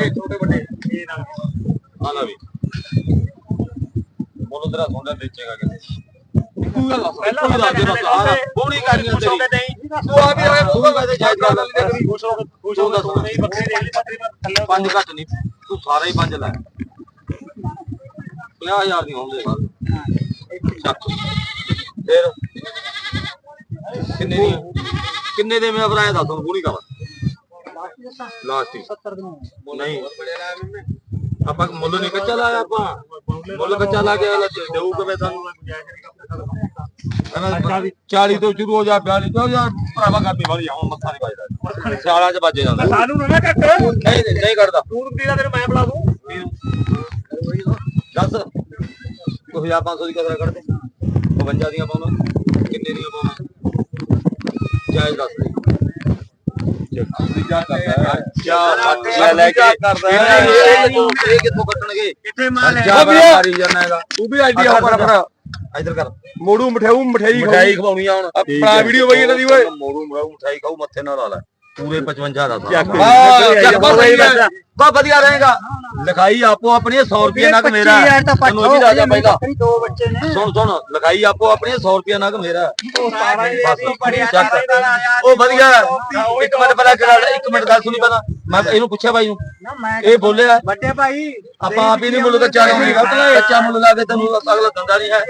ਇਹ ਛੋਟੇ ਵੱਡੇ ਇਹ ਨਾਲ ਆ ਲੈ ਵੀ। ਬੋਲੋ ਤੇਰਾ ਸੌਂਦਾ ਵੇਚੇਗਾ ਕਿਤੇ। ਤੂੰ ਗੱਲ ਦੱਸ ਪਹਿਲਾਂ ਦੱਸ ਜਿਹੜਾ ਸਾਰਾ ਬੋਣੀ ਕਰਨੀ ਤੇਰੀ। ਤੂੰ ਆ ਵੀ ਆ ਤੂੰ ਵੀ ਵੈਸੇ ਜਾਇਜ਼ ਗੱਲ ਨਹੀਂ ਖੁਸ਼ ਹੋ ਖੁਸ਼ ਹੋ ਕੇ ਨਹੀਂ ਬੱਕਰੀ ਦੇ ਲਈ ਬੱਕਰੀ ਦਾ ਥੱਲੇ ਪੰਜ ਘੱਟ ਨਹੀਂ ਤੂੰ ਸਾਰਾ ਹੀ ਪੰਜ ਲੈ। 50000 ਦੀ ਹੋਣਗੇ ਚੱਕ। ਫਿਰ ਕਿੰਨੇ ਦੀ ਕਿੰਨੇ ਦੇ ਮੈਂ ਭਰਾ ਦੱਸ ਹੁਣ ਬੋਣੀ ਕਰ। ਲਾਸਟ ਹੀ। 70 ਦਿਨ ਨਹੀਂ। ਆਪਾਂ ਮੁੱਲ ਨਹੀਂ ਕੱਚਾ ਲਾਇਆ ਆਪਾਂ। ਮੁੱਲ ਕੱਚਾ ਲਾ ਕੇ ਦੇਊ ਕਿਵੇਂ ਤੁਹਾਨੂੰ। ਕਹਿੰਦਾ 40 ਤੋਂ ਸ਼ੁਰੂ ਹੋ ਜਾ 42 ਤੋਂ ਜਾ ਭਰਾਵਾ ਕਰਨੀ ਵਾਲੀ ਆ, ਹੁਣ ਮੱਥਾ ਨਹੀਂ ਵੱਜਦਾ। ਸਿਆਲਾਂ 'ਚ ਵੱਜੇ ਜਾਂਦਾ। ਸਾਨੂੰ ਨਾ ਕੱਟ। ਨਹੀਂ ਨਹੀਂ ਕੱਢਦਾ ਤੂੰ ਦਾ ਤੈਨੂੰ ਮੈਂ ਬੁਲਾ ਦੂੰ। ਦੱਸ। ਕੋਈ 1500 ਦੀ ਕਦਰ ਕੱਢ ਦੇ 52 ਦੀਆਂ ਪਾਉਣਾ ਕਿੰਨੇ ਦੀਆਂ ਪਾਉਣਾ ਜਾਇਜ਼ ਦੱਸ ਦੇ ਲੈ ਲੈ ਕੇ। ਕਰਦਾ ਇਹ ਕਿੱਥੋਂ ਕੱਟਣਗੇ ਕਿੱਥੇ ਮਾਲ ਹੈ? ਜਾ ਬੜਾ ਮਾਰੀ ਜਾਣਾ ਹੈਗਾ। ਤੂੰ ਵੀ ਆਈਡੀਆ ਹੋ ਕਰ ਫਿਰ ਇਧਰ ਕਰ। ਮੋੜੂ ਮਠਿਆਊ ਮਠਿਆਈ ਮਠਾਈ ਖਵਾਉਣੀ ਆ ਹੁਣ। ਆਪਣਾ ਵੀਡੀਓ ਬਈ ਇਹਨਾਂ ਦੀ ਓਏ। ਮੋੜੂ ਮਠਾਈ ਖਾਊ ਮੱਥੇ ਨਾਲ ਲਾ ਲੈ। ਪੂਰੇ 55 ਦਾ ਚੱਕ। ਬਾ ਵਧੀਆ। ਰਹੇਗਾ। ਲਿਖਾਈ ਆਪੋ ਆਪਣੀ 100 ਰੁਪਏ ਨਗ ਮੇਰਾ। ਤੈਨੂੰ ਇਹ ਵੀ ਦੱਸਦਾ ਪਹਿਲਾਂ ਬੱਕਰੀ ਦੋ। ਬੱਚੇ ਨੇ। ਸੁਣ ਸੁਣ ਲਿਖਾਈ ਆਪੋ ਆਪਣੀ 100 ਰੁਪਏ ਨਗ ਮੇਰਾ। ਉਹ ਸਾਰਾ ਹੀ ਬਸ, ਚੱਕ। ਉਹ ਵਧੀਆ। ਇੱਕ ਮਿੰਟ ਪਹਿਲਾਂ ਗੱਲ ਇੱਕ ਮਿੰਟ ਗੱਲ ਸੁਣੀ ਪਹਿਲਾਂ। ਮੈਂ ਇਹਨੂੰ ਪੁੱਛਿਆ ਬਾਈ ਨੂੰ। ਨਾ ਮੈਂ ਇਹ ਬੋਲਿਆ ਵੱਡੇ ਭਾਈ ਆਪਾਂ ਆਪ ਹੀ ਨਹੀਂ ਮੁੱਲ ਕੱਚਾ ਲਾਉਣੀ ਗਲਤ ਨਾ ਕੱਚਾ ਮੁੱਲ ਲਾ ਕੇ ਤੈਨੂੰ ਅਗਲਾ ਦੰਦਾ ਨਹੀਂ ਹੈ।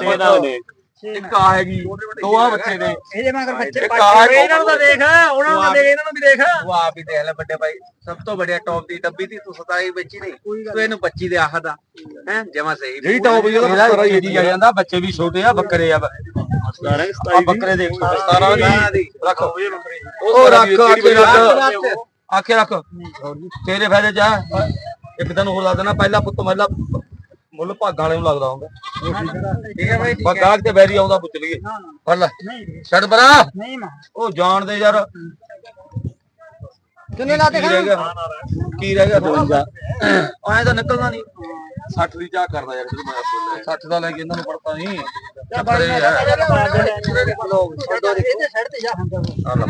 ਸੇਨਾ ਨੇ। ਇੱਕ ਆ ਹੈਗੀ ਦੋ ਆ ਬੱਚੇ ਨੇ ਇਹ ਜੇ ਮਗਰ ਬੱਚੇ ਆ ਇਹਨਾਂ ਨੂੰ ਤਾਂ ਦੇਖ ਉਹਨਾਂ ਨੂੰ ਦੇਖ ਇਹਨਾਂ ਨੂੰ ਵੀ ਦੇਖ। ਉਹ ਆਪ ਹੀ ਦੇਖ ਲੈ ਵੱਡੇ ਭਾਈ ਸਭ ਤੋਂ ਵੱਡਿਆ ਟੌਪ ਦੀ ਡੱਬੀ ਦੀ ਤੂੰ 27 ਵੇਚੀ ਨਹੀਂ। ਤੂੰ ਇਹਨੂੰ 25 ਦੇ ਆਖਦਾ ਹੈ ਜਮਾ ਸਹੀ। ਜਿਹੜੀ ਟੌਪ ਦੀ ਇਹਦਾ ਇਹ ਜੀ ਆ। ਜਾਂਦਾ ਬੱਚੇ ਵੀ ਛੋਟੇ ਆ ਬੱਕਰੇ ਆ। ਆ ਬੱਕਰੇ ਦੇਖ 17 ਦੀ। ਰੱਖ। ਉਹ ਰੱਖ ਆਖੇ ਰੱਖ। ਆਖੇ ਰੱਖ। ਤੇਰੇ ਫਾਇਦੇ ਚ ਆ। ਇੱਕ ਦਿਨ ਹੋਰ ਲਾ ਦੇਣਾ ਪਹਿਲਾ ਪੁੱਤ ਮਹਿਲਾ ਮੁੱਲ ਭਾਗਾਂ ਵਾਲੇ ਨੂੰ ਲੱਗਦਾ ਹੁੰਦਾ। ਠੀਕ ਹੈ ਭਾਈ ਬਗਾਗ ਤੇ ਬੈਰੀ ਆਉਂਦਾ ਪੁੱਛ ਲਈਏ। ਫੜ ਲੈ। ਨਹੀਂ ਛੱਡ ਬਰਾ ਨਹੀਂ ਮਾਂ। ਉਹ ਜਾਣਦੇ ਯਾਰ। ਕਿੰਨੇ ਲਾਤੇ ਕੀ ਰਹਿ ਗਿਆ? ਕੀ ਰਹਿ ਗਿਆ? 52 ਐਂ ਤਾਂ ਨਿਕਲਣਾ ਨਹੀਂ। 60 ਦੀ ਚਾਹ ਕਰਦਾ ਯਾਰ ਜਦੋਂ ਮੈਂ ਬੋਲਿਆ। 60 ਦਾ ਲੈ ਕੇ ਇਹਨਾਂ ਨੂੰ ਪੜਤਾ ਨਹੀਂ। ਚੱਕਰ ਸਿਰ ਤੇ ਜਾ। ਹੁੰਦਾ ਆ ਲੈ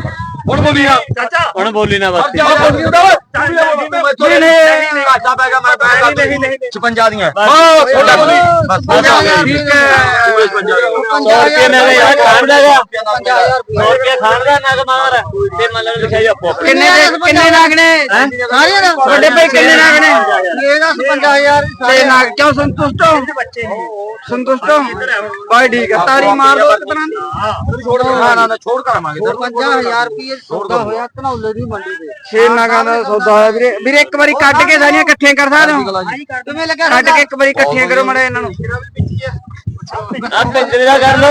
ਹੁਣ ਬੋਲੀਆਂ ਚਾਚਾ। ਹੁਣ ਬੋਲੀ ਨਾ ਹਟ ਜਾ ਬੋਲੀ ਉਹਦਾ ਓਏ ਨਹੀਂ ਨਹੀਂ ਘਾਟਾ ਪੈ ਗਿਆ ਮੈਂ ਪੈ ਗਿਆ ਨਹੀਂ ਨਹੀਂ 56 ਦੀਆਂ। ਹਾਂ ਛੋਟਾ ਬੋਲੀ। ਬਸ ਠੀਕ ਹੈ। ਪੂਰੇ 56 ਸੌ ਰੁਪਏ ਮੈਂ ਕਿਹਾ ਯਾਰ ਖਾਣ ਦਾ ਗਾ। 50000 ਸੌ ਰੁਪਏ ਖਾਣ ਦਾ ਨਗ ਮਾਰ। ਤੇ ਮੱਲਣ ਲਿਖਿਆ ਜਾ ਪੋਪ ਕਿੰਨੇ ਦੇ ਕਿੰਨੇ ਨਾਗ ਨੇ? ਸਾਰੇ ਵੱਡੇ ਭਾਈ ਕਿੰਨੇ ਨਾਗ ਨੇ? ਇਹਦਾ 55000 ਤੇ ਨਾਗ। ਕਿਉਂ ਸੰਤੁਸ਼ਟ ਹੋ? ਬੱਚੇ ਸੰਤੁਸ਼ਟ ਹੋ? ਭਾਈ ਠੀਕ ਹੈ ਤਾਰੀ ਮਾਰ ਦੋ ਇੱਕ ਤਰ੍ਹਾਂ ਦੀ। ਛੋੜ ਨਾ ਨਾ ਨਾ ਛੋੜ ਕਰਾਂਗੇ 50000 ਰੁਪਏ ਸੌਦਾ ਹੋਇਆ ਧਨੌਲੇ ਦੀ ਮੰਡੀ ਤੇ। ਛੇ ਨਾਗਾਂ ਦਾ ਸੌਦਾ ਹੋਇਆ। ਵੀਰੇ ਵੀਰੇ ਇੱਕ ਵਾਰੀ ਕੱਢ ਕੇ ਸਾਰੀਆਂ ਇਕੱਠੀਆਂ ਕਰ ਸਕਦੇ ਹੋ? ਕਿਵੇਂ ਲੱਗਾ ਕੱਢ ਕੇ ਇੱਕ ਵਾਰੀ ਇਕੱਠੀਆਂ ਕਰੋ ਮੜੇ ਇਹਨਾਂ ਨੂੰ। ਆ ਕੰਜਰੇ ਦਾ ਕਰ ਲੋ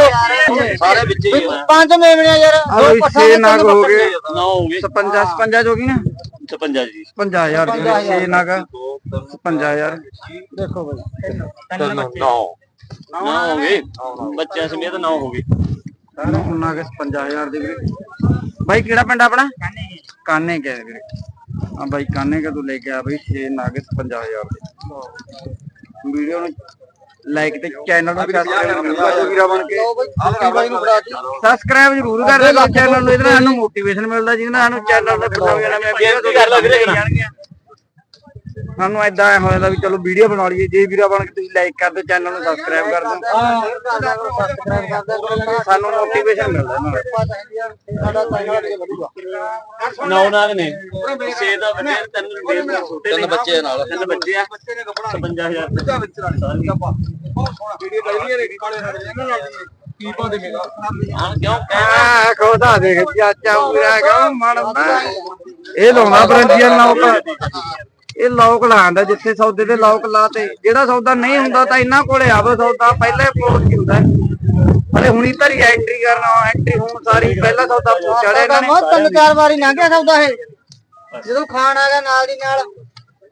ਸਾਰੇ ਵਿੱਚ ਹੀ ਆ। ਪੰਜ ਮੇਵਣਿਆ ਯਾਰ। ਦੋ ਪੱਠਾ ਛੇ ਨਾਗ ਹੋ ਗਏ। ਨੌ ਹੋ ਗਏ। 55 56 ਹੋ ਗਈ ਨਾ 56 ਜੀ 50000 ਦੀ ਛੇ ਨਾਗ। 55000 ਦੇਖੋ ਬਾਈ। ਤਿੰਨ ਨੌ। ਨੌ ਹੋ ਗਏ। ਬੱਚਿਆਂ ਸਮੇਤ ਨੌ ਹੋ ਗਏ। ਸਾਰੇ ਨਾਗ 55000 ਦੇ ਵੀਰੇ ਬਾਈ ਕਿਹੜਾ ਪਿੰਡ ਆਪਣਾ? ਕਾਨੇ ਕੇ ਵੀਰੇ। ਹਾਂ ਬਾਈ ਕਾਨੇ ਕੇ ਤੂੰ ਲੈ ਕੇ ਆ ਬਾਈ 6 ਨਾਗ 55000 ਦੇ। ਵੀਡੀਓ ਨੂੰ ਲਾਈਕ ਤੇ ਚੈਨਲ ਨੂੰ ਸਬਸਕ੍ਰਾਈਬ ਵੀਰਾ ਬਣ ਕੇ ਬਾਈ ਨੂੰ ਫੜਾ ਦੀ ਸਬਸਕ੍ਰਾਈਬ ਜ਼ਰੂਰ ਕਰ ਦਿਓ ਚੈਨਲ ਨੂੰ ਇਹਦੇ ਨਾਲ ਸਾਨੂੰ ਮੋਟੀਵੇਸ਼ਨ ਮਿਲਦਾ ਜਿਹਦੇ ਨਾਲ ਸਾਨੂੰ ਚੈਨਲ ਤੇ ਨਵੀਆਂ ਨਵੀਆਂ ਵੀਡੀਓ ਕਰ ਲਓ ਵੀਰੇ। ਸਾਨੂੰ ਐਦਾਂ ਹੋ ਜਾਂਦਾ ਵੀ ਚਲੋ ਵੀਡੀਓ ਬਣਾ ਲਈਏ ਜੇ ਵੀਰਾ ਬਣ ਕੇ ਤੁਸੀਂ ਲਾਈਕ ਕਰ ਦਿਓ ਚੈਨਲ ਨੂੰ ਸਬਸਕ੍ਰਾਈਬ ਕਰ ਦਿਓ। ਸਾਨੂੰ ਮੋਟੀਵੇਸ਼ਨ ਮਿਲਦਾ ਨਾਲ ਨੌ। ਨਾਗ ਨੇ। ਛੇ ਦਾ ਵੱਡੇ ਨੇ, ਤਿੰਨ ਦਾ ਛੋਟੇ ਤਿੰਨ ਨੇ। ਬੱਚੇ ਨਾਲ। ਤਿੰਨ ਬੱਚੇ ਆ। 55000 ਕੀ ਪਾ ਦੇਵੇਗਾ? ਹਾਂ ਕਿਉਂ? ਆ ਖੋਦਾ ਦੇਖ ਚਾਚਾ ਪੂਰਾ ਕਹੋ ਮਨ ਇਹ ਲਾਉਂਦਾ ਬਰੰਜੀਆਂ ਲੋਕ ਇਹ ਲੋਕ ਲਾਉਂਦਾ ਜਿੱਥੇ ਸੌਦੇ ਦੇ ਲੋਕ ਲਾਤੇ। ਜਿਹੜਾ ਸੌਦਾ ਨਹੀਂ ਹੁੰਦਾ ਤਾਂ ਇਹਨਾਂ ਕੋਲੇ ਆਵੇ ਸੌਦਾ। ਪਹਿਲੇ ਪੋਸਟ ਕੀ ਹੁੰਦਾ? ਅਰੇ ਹੁਣੀ ਧਰੀ ਐਂਟਰੀ ਕਰਨਾ ਐਂਟਰੀ ਹੁਣ ਸਾਰੀ ਪਹਿਲਾ ਸੌਦਾ ਚੜਿਆ ਇਹਨਾਂ ਨੇ ਤਿੰਨ ਚਾਰ ਵਾਰੀ ਲੰਘਿਆ ਸੌਦਾ ਇਹ। ਜਦੋਂ ਖਾਣ ਆ ਗਿਆ ਨਾਲ ਦੀ ਨਾਲ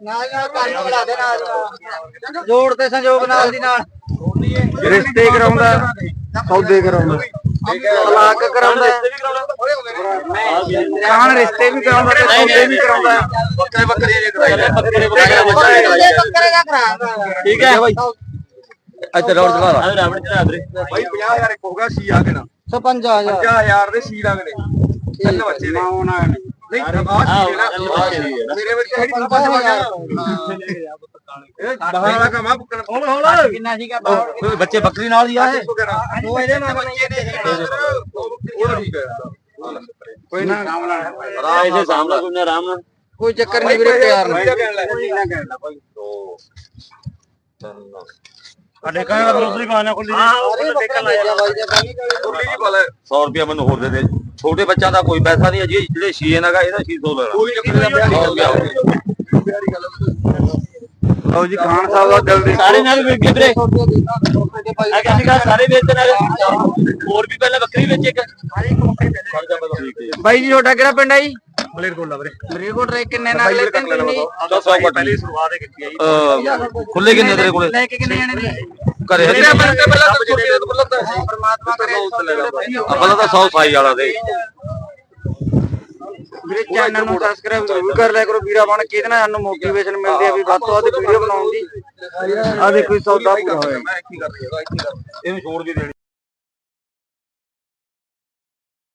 ਨਾਲ ਨਾਲ ਕੰਨ ਮਿਲਾ ਦੇ ਨਾਲ। ਜੋੜ ਤੇ ਸੰਜੋਗ ਨਾਲ ਦੀ ਨਾਲ। ਰਿਸ਼ਤੇ ਕਰਾਉਂਦਾ ਸੌਦੇ ਕਰਾਉਂਦਾ। ਤਲਾਕ ਕਰਾਉਂਦਾ ਖਾਣ ਰਿਸ਼ਤੇ ਵੀ ਕਰਾਉਂਦਾ ਤੇ ਸੌਦੇ ਵੀ ਕਰਾਉਂਦਾ ਬੱਕਰੇ ਬੱਕਰੇ ਜੇ ਕਰਾਈ ਬੱਕਰੇ ਬੱਕਰੇ ਬੱਕਰੇ ਦਾ ਕਰਾਉਂਦਾ ਠੀਕ ਹੈ। ਬਾਈ। ਇੱਥੇ ਰੌੜ ਚਲਾ ਲਾ। ਆ ਰਾਵਣ ਚੜਾ ਵੀਰੇ। ਭਾਈ 50000 ਇੱਕ ਹੋ ਗਿਆ ਸੀ ਆ ਕੇ ਨਾ। 55000 50000 ਦੇ ਸੀ ਲੱਗ ਨੇ ਤਿੰਨ ਬੱਚੇ ਨੇ। ਨਹੀਂ। ਆਹ ਮੇਰੇ ਵਿੱਚ ਹੈੜੀ ਤੂੰ ਪਾਸੇ ਵਗ ਗਿਆ ਇਹ ਬਾਹਰ ਵਾਲਾ ਕੰਮ ਆ ਬੁੱਕਣ ਹੌਲ ਹੌਲ ਕਿੰਨਾ ਸੀਗਾ ਓਏ ਬੱਚੇ ਬੱਕਰੀ ਨਾਲ ਹੀ ਆ ਇਹ। ਉਹ ਇਹਦੇ ਨਾਲ ਬੱਚੇ ਨੇ ਉਹ ਠੀਕ ਹੈ ਕੋਈ ਨਾ। ਰਾਮ ਇਸੇ ਸਾਹਮਣੇ ਕੋਈ ਆਰਾਮ ਨਾਲ ਕੋਈ ਚੱਕਰ ਨਹੀਂ ਵੀਰੇ ਪਿਆਰ ਨਾਲ। ਸਾਡੇ ਕਹਿੰਦਾ ਦੂਸਰੀ ਬਾਣਾ ਖੁੱਲੀ ਜੀ ਬਲ 100 ਰੁਪਿਆ ਮੈਨੂੰ ਹੋਰ ਦੇ ਦੇ। ਛੋਟੇ ਬੱਚਿਆਂ ਦਾ ਕੋਈ ਪੈਸਾ ਨਹੀਂ ਹੈ ਜਿਹੜੇ 6 ਹੈਗਾ ਇਹਦਾ 600 ਲੈਣਾ। ਕੋਈ ਚੱਕਰ ਨਹੀਂ। ਲਓ ਜੀ ਖਾਨ ਸਾਹਿਬ ਦਾ ਦਿਲ ਦੇ ਸਾਰੇ ਨਾਲ ਵੇਚ ਕੇ ਵੀਰੇ। ਆ ਕਹਿੰਦੇ ਕਾ ਸਾਰੇ ਵੇਚਦੇ ਨਾਲ। ਹੋਰ ਵੀ ਪਹਿਲਾਂ ਬੱਕਰੀ ਵੇਚੇ ਇੱਕ। ਬਾਈ ਜੀ ਤੁਹਾਡਾ ਕਿਹੜਾ ਪਿੰਡ ਹੈ ਜੀ? ਮਲੇਰ ਕੋਲਾ ਵੀਰੇ। ਮਰੀਗੋਟ ਰੇ ਕਿੰਨੇ ਨਾਲ ਲੈਤੇ ਨੇ ਤੁਸੀਂ ਦਸ ਸੌ ਘੱਟ ਪਹਿਲੀ ਸ਼ੁਰੂਆਤ ਹੀ ਕੀਤੀ ਆ ਜੀ। ਅਹ, ਖੁੱਲੇ ਕਿੰਨੇ ਤੇਰੇ ਕੋਲੇ? ਲੈ ਕੇ ਕਿੰਨੇ ਜਾਣੇ ਨੇ? ਘਰੇ ਪਹਿਲਾਂ ਤਾਂ ਛੋਟੀ ਪਰਮਾਤਮਾ ਕਰੇ ਆਪਣਾ ਤਾਂ 100 ਸਾਈ ਵਾਲਾ ਦੇ। ਵੀਰੇ ਚੈਨਲ ਨੂੰ ਸਬਸਕ੍ਰਾਈਬ ਜ਼ਰੂਰ ਕਰ ਲਿਆ ਕਰੋ ਵੀਰਾ ਬਣ ਕੇ ਇਹਦੇ ਨਾਲ ਸਾਨੂੰ ਮੋਟੀਵੇਸ਼ਨ ਮਿਲਦੀ ਆ ਵੀ ਵੱਧ ਤੋਂ ਵੱਧ ਵੀਡੀਓ ਬਣਾਉਣ ਦੀ। ਆ ਦੇਖੋ ਜੀ ਸੌਦਾ ਪੂਰਾ ਹੋਇਆ। ਮੈਂ ਕੀ ਕਰ ਰਿਹਾ ਇੱਥੇ ਕਰ ਇਹਨੂੰ ਛੋੜ ਵੀ ਦੇਣੀ।